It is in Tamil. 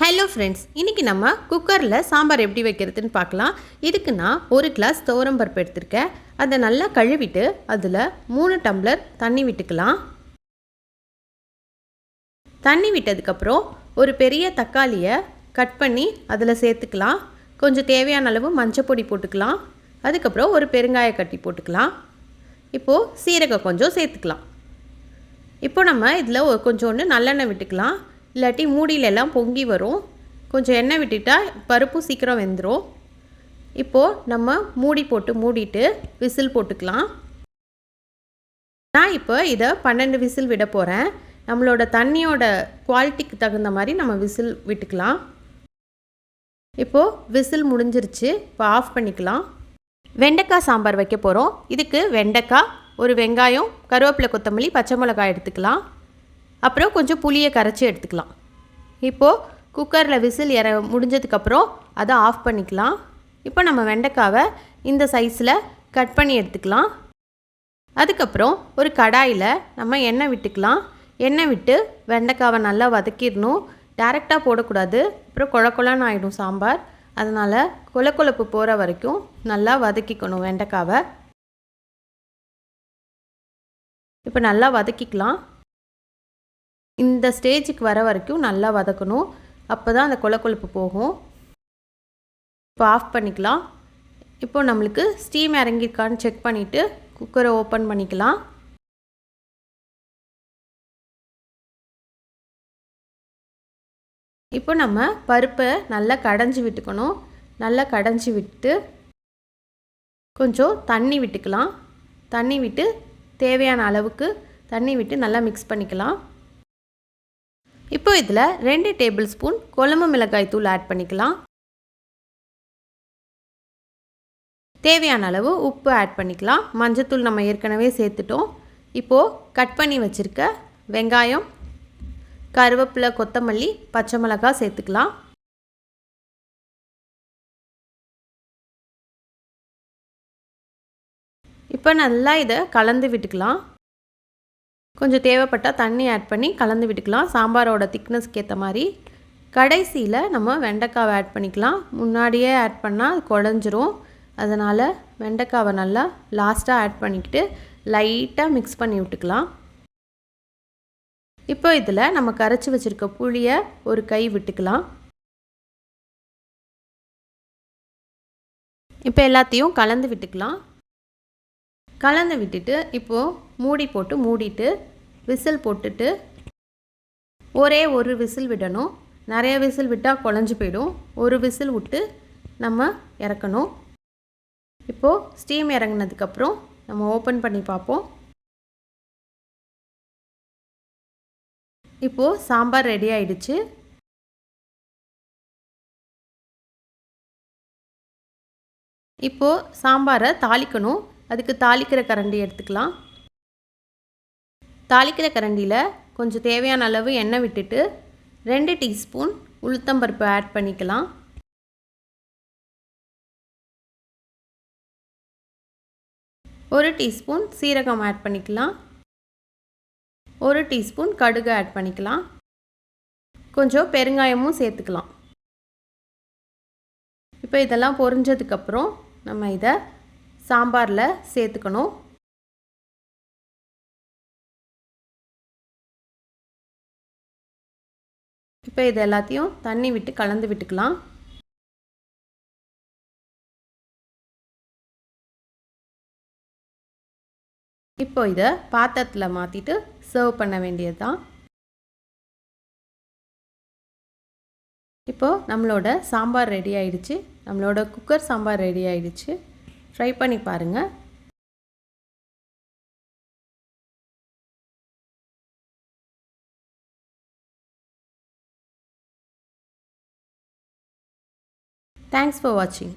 ஹலோ ஃப்ரெண்ட்ஸ் இன்றைக்கி நம்ம குக்கரில் சாம்பார் எப்படி வைக்கிறதுன்னு பார்க்கலாம். இதுக்கு நான் ஒரு கிளாஸ் பருப்பு எடுத்திருக்கேன். அதை நல்லா கழுவிட்டு அதில் மூணு டம்ளர் தண்ணி விட்டுக்கலாம். தண்ணி விட்டதுக்கப்புறம் ஒரு பெரிய தக்காளியை கட் பண்ணி அதில் சேர்த்துக்கலாம். கொஞ்சம் தேவையான அளவு மஞ்சப்பொடி போட்டுக்கலாம். அதுக்கப்புறம் ஒரு பெருங்காய கட்டி போட்டுக்கலாம். இப்போது சீரகம் கொஞ்சம் சேர்த்துக்கலாம். இப்போ நம்ம இதில் கொஞ்சோண்டு நல்லெண்ணெய் விட்டுக்கலாம். இல்லாட்டி மூடியிலெல்லாம் பொங்கி வரும். கொஞ்சம் எண்ணெய் விட்டுட்டால் பருப்பும் சீக்கிரம் வெந்துடும் இப்போது நம்ம மூடி போட்டு மூடிட்டு விசில் போட்டுக்கலாம். நான் இப்போ இதை பன்னெண்டு விசில் விட போகிறேன் நம்மளோட தண்ணியோட குவாலிட்டிக்கு தகுந்த மாதிரி நம்ம விசில் விட்டுக்கலாம். இப்போது விசில் முடிஞ்சிருச்சு. இப்போ ஆஃப் பண்ணிக்கலாம். வெண்டைக்காய் சாம்பார் வைக்க போகிறோம் இதுக்கு வெண்டைக்காய் ஒரு வெங்காயம் கருவேப்பிலை கொத்தமல்லி பச்சை மிளகாய் எடுத்துக்கலாம். அப்புறம் கொஞ்சம் புளியை கரைச்சி எடுத்துக்கலாம். இப்போது குக்கரில் விசில் இற முடிஞ்சதுக்கப்புறம் அதை ஆஃப் பண்ணிக்கலாம். இப்போ நம்ம வெண்டைக்காவை இந்த சைஸில் கட் பண்ணி எடுத்துக்கலாம். அதுக்கப்புறம் ஒரு கடாயில் நம்ம எண்ணெய் விட்டுக்கலாம். எண்ணெய் விட்டு வெண்டைக்காவை நல்லா வதக்கிடணும். டேரெக்டாக போடக்கூடாது. அப்புறம் குழ ஆகிடும் சாம்பார். அதனால் கொல கொழப்பு போகிற வரைக்கும் நல்லா வதக்கிக்கணும் வெண்டைக்காவை. இப்போ நல்லா வதக்கிக்கலாம். இந்த ஸ்டேஜுக்கு வர வரைக்கும் நல்லா வதக்கணும். அப்போ தான் அந்த கொலை கொழுப்பு போகும். இப்போ ஆஃப் பண்ணிக்கலாம். இப்போ நம்மளுக்கு ஸ்டீம் இறங்கியிருக்கான்னு செக் பண்ணிவிட்டு குக்கரை ஓப்பன் பண்ணிக்கலாம். இப்போ நம்ம பருப்பை நல்லா கடைஞ்சி விட்டுக்கணும். நல்லா கடைஞ்சி விட்டு கொஞ்சம் தண்ணி விட்டுக்கலாம். தண்ணி விட்டு தேவையான அளவுக்கு தண்ணி விட்டு நல்லா மிக்ஸ் பண்ணிக்கலாம். இப்போ இதில் ரெண்டு டேபிள் ஸ்பூன் குழம்பு மிளகாய் தூள் ஆட் பண்ணிக்கலாம். தேவையான அளவு உப்பு ஆட் பண்ணிக்கலாம். மஞ்சத்தூள் நம்ம ஏற்கனவே சேர்த்துட்டோம். இப்போது கட் பண்ணி வச்சுருக்க வெங்காயம் கருவேப்பிலை கொத்தமல்லி பச்சை மிளகாய் சேர்த்துக்கலாம். இப்போ நல்லா இதை கலந்து விட்டுக்கலாம். கொஞ்சம் தேவைப்பட்டால் தண்ணி ஆட் பண்ணி கலந்து விட்டுக்கலாம். சாம்பாரோட திக்னஸ்க்கு ஏற்ற மாதிரி. கடைசியில் நம்ம வெண்டைக்காவை ஆட் பண்ணிக்கலாம். முன்னாடியே ஆட் பண்ணால் குழஞ்சிரும். அதனால் வெண்டைக்காவை நல்லா லாஸ்ட்டாக ஆட் பண்ணிக்கிட்டு லைட்டாக மிக்ஸ் பண்ணி விட்டுக்கலாம். இப்போ இதில் நம்ம கரைச்சி வச்சுருக்க புளியை ஒரு கை விட்டுக்கலாம். இப்போ எல்லாத்தையும் கலந்து விட்டுக்கலாம். கலந்து விட்டுட்டு இப்போது மூடி போட்டு மூடிட்டு விசில் போட்டுட்டு ஒரே ஒரு விசில் விடணும். நிறைய விசில் விட்டால் குழஞ்சி போயிடும். ஒரு விசில் விட்டு நம்ம இறக்கணும். இப்போது ஸ்டீம் இறங்கினதுக்கப்புறம் நம்ம ஓப்பன் பண்ணி பார்ப்போம். இப்போது சாம்பார் ரெடி ஆயிடுச்சு. இப்போது சாம்பாரை தாளிக்கணும். அதுக்கு தாளிக்கிற கரண்டி எடுத்துக்கலாம். தாளிக்கிற கரண்டியில் கொஞ்சம் தேவையான அளவு எண்ணெய் விட்டுட்டு ரெண்டு டீஸ்பூன் உளுத்தம்பருப்பு ஆட் பண்ணிக்கலாம். ஒரு டீஸ்பூன் சீரகம் ஆட் பண்ணிக்கலாம். ஒரு டீஸ்பூன் கடுகு ஆட் பண்ணிக்கலாம். கொஞ்சம் பெருங்காயமும் சேர்த்துக்கலாம். இப்போ இதெல்லாம் பொரிஞ்சதுக்கப்புறம் நம்ம இதை சாம்பாரில் சேர்த்துக்கணும். இப்போ இது எல்லாத்தையும் தண்ணி விட்டு கலந்து விட்டுக்கலாம். இப்போ இதை பாத்திரத்தில் மாற்றிட்டு சர்வ் பண்ண வேண்டியது தான் இப்போது நம்மளோட சாம்பார் ரெடி ஆயிடுச்சு. நம்மளோட குக்கர் சாம்பார் ரெடி ஆயிடுச்சு. ட்ரை பண்ணி பாருங்கள் தேங்க்ஸ் ஃபார் வாட்சிங்